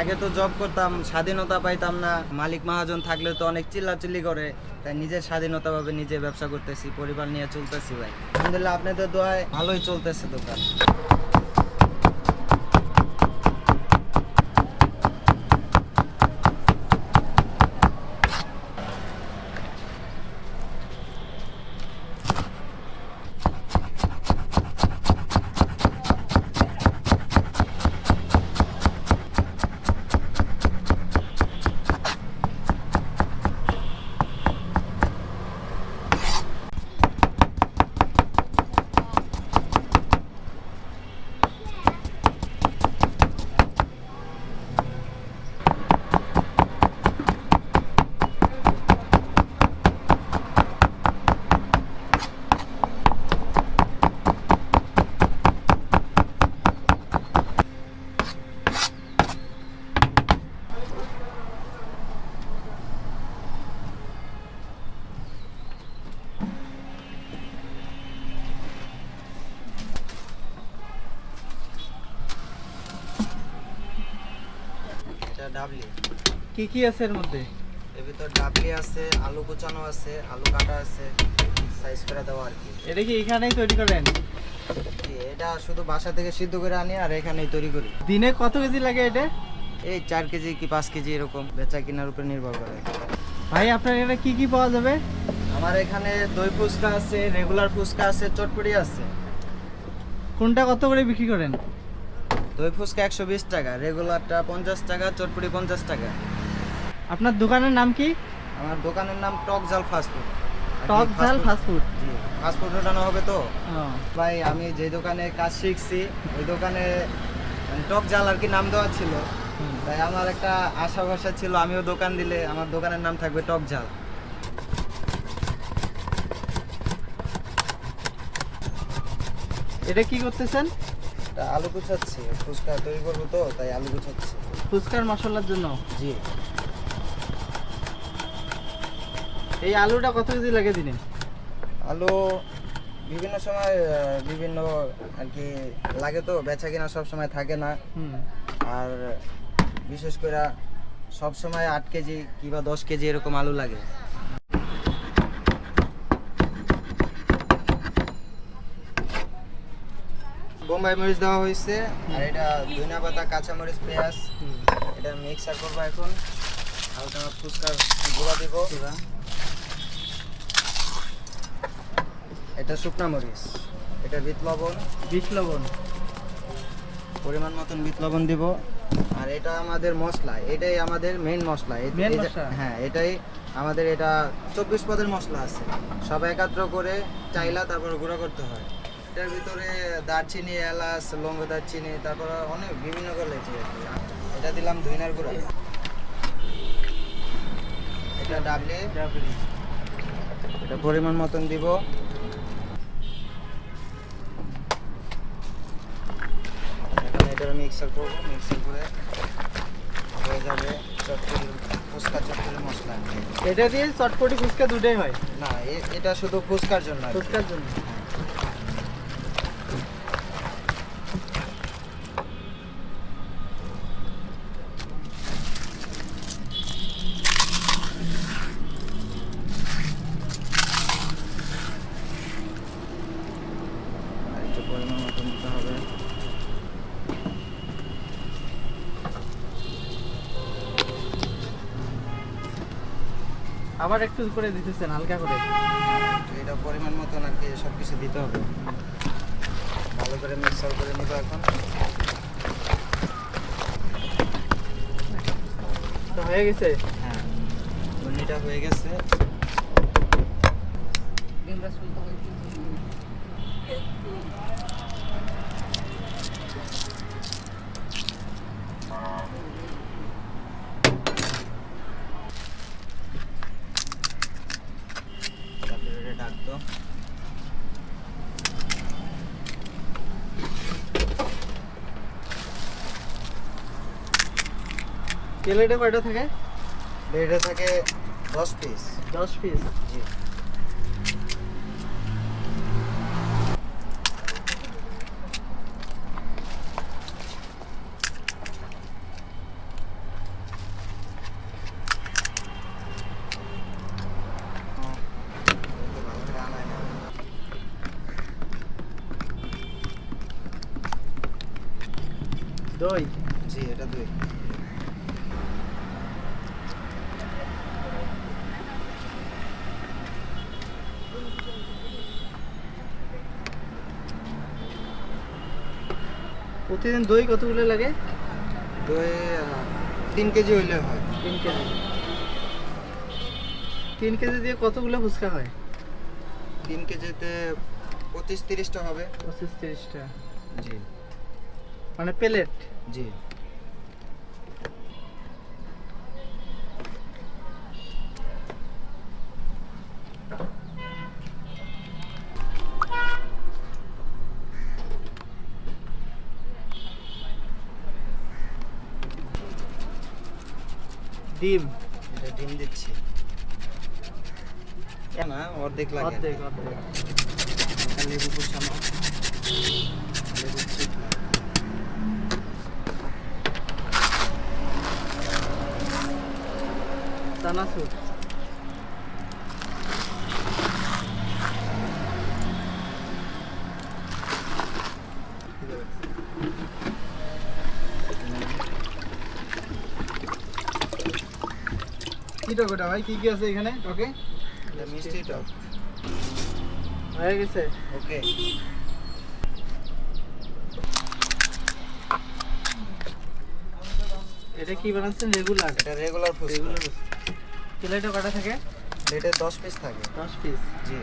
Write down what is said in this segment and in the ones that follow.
আগে তো জব করতাম, স্বাধীনতা পাইতাম না। মালিক মহাজন থাকলে তো অনেক চিল্লাচিল্লি করে। তাই নিজের স্বাধীনতা ভাবে নিজে ব্যবসা করতেছি, পরিবার নিয়ে চলতেছি ভাই। আলহামদুলিল্লাহ, আপনাদের দোয়ায় ভালোই চলতেছে দোকান। ডাবলি। কি কি আছে এর মধ্যে? এর ভিতর ডাবলি আছে আলু কুচানো আছে আলু কাটা আছে সাইজ করে দেওয়া আর কি। এটা কি এখানেই তৈরি করেন? এটা শুধু বাসা থেকে সিদ্ধ করে আনি আর এখানেই তৈরি করি। দিনে কত কেজি লাগে এটা? এই চার কেজি কি পাঁচ কেজি এরকম বেচা কেনার উপর নির্ভর করে। ভাই আপনার এখানে কি কি পাওয়া যাবে? আমার এখানে দই ফুচকা আছে রেগুলার ফুচকা আছে চটপটি আছে। কোনটা কত করে বিক্রি করেন? দই ফুচকা একশো বিশ টাকা রেগুলারটা পঞ্চাশ টাকা চটপটি পঞ্চাশ টাকা। আপনার দোকানের নাম কি? আমার দোকানের নাম টক জাল ফাস্টফুড টক ঝাল ফাস্টফুড জি ফাস্টফুড ওঠানো হবে তো? ভাই আমি যে দোকানে কাজ শিখছি ওই দোকানে মানে টক জাল আর কি নাম দেওয়া ছিল। তাই আমার একটা আশা ভরসা ছিল আমিও দোকান দিলে আমার দোকানের নাম থাকবে টক ঝাল। এটা কি করতেছেন? আলু গুছাচ্ছি। ফুচকা তৈরি করব তো তাই আলু গুছাচ্ছি। ফুচকার মশলার জন্য? জি। এই আলুটা কত কেজি লাগে দিনে? আলু বিভিন্ন সময় বিভিন্ন আর কি লাগে তো বেচা কিনা সব সময় থাকে না। হুম। আর বিশেষ করে সব সময় আট কেজি কিংবা দশ কেজি এরকম আলু লাগে। বোম্বাই মরিচ দেওয়া হয়েছে আর এটা ধনিয়া পাতা কাঁচা মরিচ পেঁয়াজ। এটা মিক্সার করব এখন। হালকা ফুচকার গুঁড়া দিব। এটা শুকনা মরিচ। এটা বিট লবণ। বিট লবণ। পরিমাণ মতন বিট লবণ দিব। আর এটা আমাদের মশলা এটাই আমাদের মেইন যে- মশলা? হ্যাঁ এটাই আমাদের এটা চব্বিশ পদের মশলা আছে। সব একাত্র করে চাইলা তারপর গুঁড়ো করতে হয়। এটার ভিতরে দারচিনি এলাচ লঙ্গ দারচিনি তারপর অনেক বিভিন্ন কোয়ালিটি এটা দিলাম ধইনার গুঁড়া। এটা ডাবলে। এটা পরিমাণ মতন দিব। এখন এটা মিক্সার করব মিক্সার করে হয়ে যাবে চটপটি ফুচকা চটপটি মশলা। এটা দিয়ে চটপটি ফুচকা দুটোই হয়? না এটা শুধু ফুচকার জন্য ফুচকার জন্য। আবার একটু করে দিতেছেন হালকা করে। এটা পরিমাণ মতন আর কি সব কিছু দিতে হবে। ভালো করে মিক্সার করে নিব এখন। তো হয়ে গেছে? হ্যাঁ ঘূর্ণিটা হয়ে গেছে। তারপরে প্লেটে কয়টা থাকে? প্লেটে থাকে দশ পিস দশ পিস জি। Dois. প্রতিদিন দই কতগুলো লাগে? দই তিন কেজি হইলে হয়। তিন কেজি। তিন কেজি দিয়ে কতগুলো ফুচকা হয়? তিন কেজিতে পঁচিশ তিরিশটা হবে। পঁচিশ তিরিশটা। জি। মানে প্লেট? জি। ডিম। এটা ডিম দিচ্ছি। না অর্ধেক লাগে। অর্ধেক অর্ধেক। লেবু কুচানো। লেবু ছিটলাম চানাচুর কি টক ওটা ভাই কি কি আছে এখানে টকে? এটা মিষ্টি টক। হয়ে গেছে? ওকে। এটা কি বানাচ্ছেন? রেগুলার এটা রেগুলার ফুচকা। রেগুলার প্লেটে কটা থাকে? প্লেটে দশ পিস থাকে। দশ পিস জি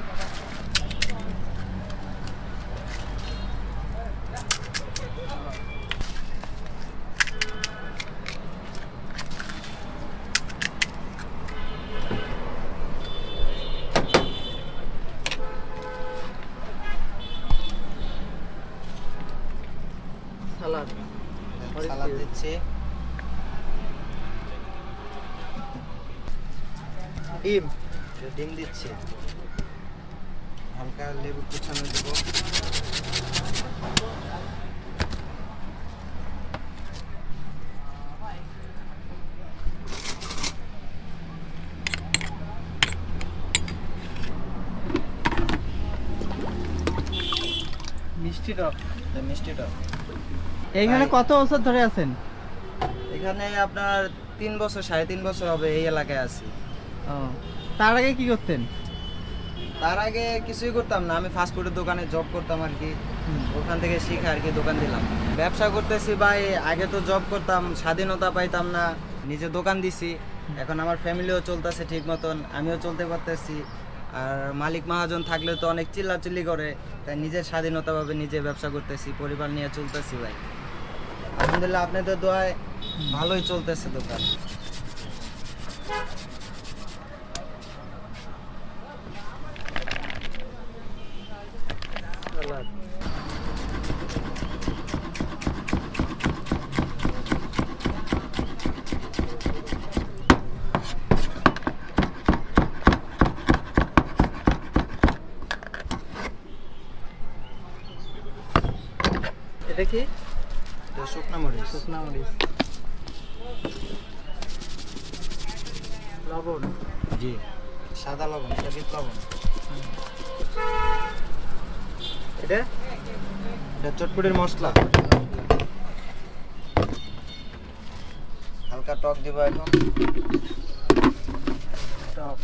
সালাদ মরিচ দিয়ে। ডিম। ডিম দিচ্ছি। হালকা লেবু কুচানো দেবো। মিষ্টি টক। মিষ্টি টক। এইখানে কত বছর ধরে আছেন? এখানে আপনার তিন বছর সাড়ে তিন বছর হবে এই এলাকায় আছি। ও তার আগে কি করতেন? তার আগে কিছুই করতাম না আমি ফাস্টফুডের দোকানে জব করতাম আর কি। ওখান থেকে শিখে আর কি দোকান দিলাম। ব্যবসা করতেছি ভাই আগে তো জব করতাম স্বাধীনতা পাইতাম না নিজে দোকান দিছি। এখন আমার ফ্যামিলিও চলতেছে ঠিক মতন আমিও চলতে পারতেছি। আর মালিক মহাজন থাকলে তো অনেক চিল্লাচিল্লি করে তাই নিজের স্বাধীনতাভাবে নিজে ব্যবসা করতেছি পরিবার নিয়ে চলতেছি ভাই। আলহামদুলিল্লাহ আপনাদের দোয়ায় ভালোই চলতেছে দোকান। এটা কি? শুকনা মরিচ। শুকনা মরিচ। লবণ? জি। সাদা লবণ বিট লবণ? এটা? এটা চটপটির মশলা। হালকা টক দিব এখন। টক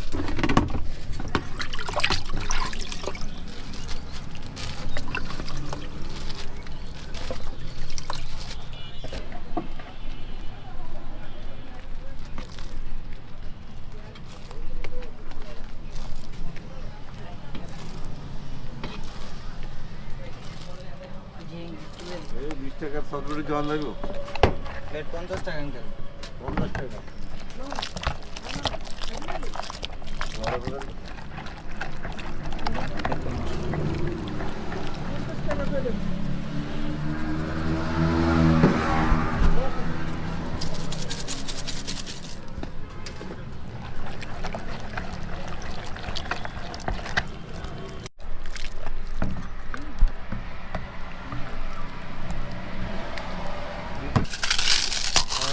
এই বিশ টাকার সরকারি জল লাগবে প্লেট পঞ্চাশ টাকা আঙ্কেল পঞ্চাশ টাকা বড় করে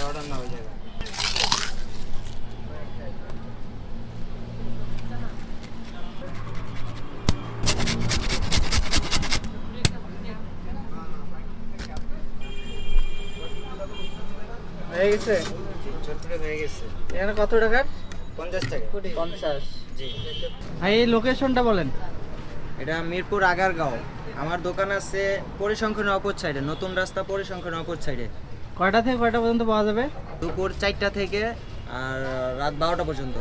অর্ডার না হয়ে যাবে হয়ে গেছে? হয়ে গেছে। এখানে কত টাকার? পঞ্চাশ টাকা। পঞ্চাশ। জি। ভাই এই লোকেশনটা বলেন। এটা মিরপুর আগারগাঁও। আমার দোকান আছে পরিসংখ্যান অপর সাইডে নতুন রাস্তা পরিসংখ্যান অপর সাইডে। কয়টা থেকে কয়টা পর্যন্ত পাওয়া যাবে? দুপুর চারটা থেকে আর রাত বারোটা পর্যন্ত।